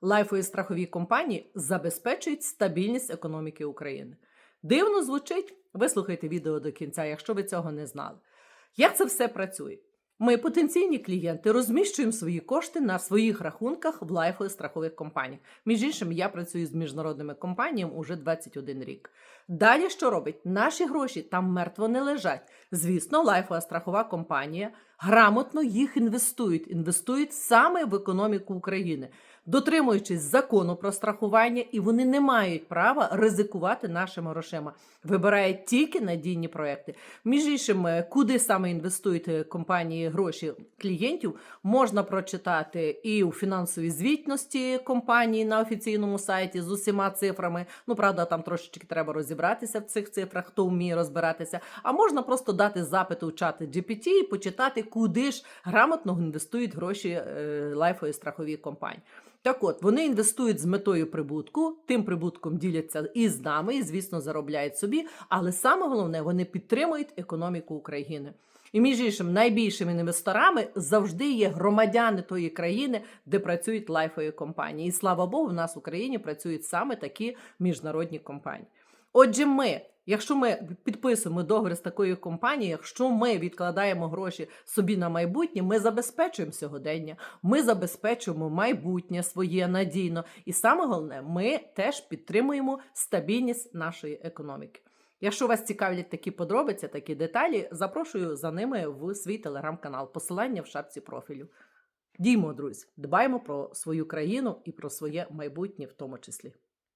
Лайфові страхові компанії забезпечують стабільність економіки України. Дивно звучить. Вислухайте відео до кінця, якщо ви цього не знали. Як це все працює? Ми, потенційні клієнти, розміщуємо свої кошти на своїх рахунках в лайфових страхових компаніях. Між іншим, я працюю з міжнародними компаніями уже 21 рік. Далі що робить? Наші гроші там мертво не лежать. Звісно, лайфова страхова компанія грамотно їх інвестують, інвестують саме в економіку України, дотримуючись закону про страхування, і вони не мають права ризикувати нашими грошима. Вибирають тільки надійні проекти. Між іншим, е, куди саме інвестують е, компанії гроші клієнтів, можна прочитати і у фінансовій звітності компанії на офіційному сайті з усіма цифрами. Ну, правда, там трошечки треба розібратися в цих цифрах, хто вміє розбиратися. А можна просто дати запит у чат GPT і почитати, куди ж грамотно інвестують гроші е, лайфові страхові компанії. Так от, вони інвестують з метою прибутку, тим прибутком діляться і з нами, і, звісно, заробляють собі. Але саме головне, вони підтримують економіку України. І між іншим, найбільшими інвесторами завжди є громадяни тої країни, де працюють лайфові компанії. І слава Богу, в нас в Україні працюють саме такі міжнародні компанії. Отже, ми, якщо ми підписуємо договір з такою компанією, якщо ми відкладаємо гроші собі на майбутнє, ми забезпечуємо сьогодення, ми забезпечуємо майбутнє своє надійно. І саме головне, ми теж підтримуємо стабільність нашої економіки. Якщо вас цікавлять такі подробиці, такі деталі, запрошую за ними в свій телеграм-канал. Посилання в шапці профілю. Діймо, друзі, дбаємо про свою країну і про своє майбутнє в тому числі.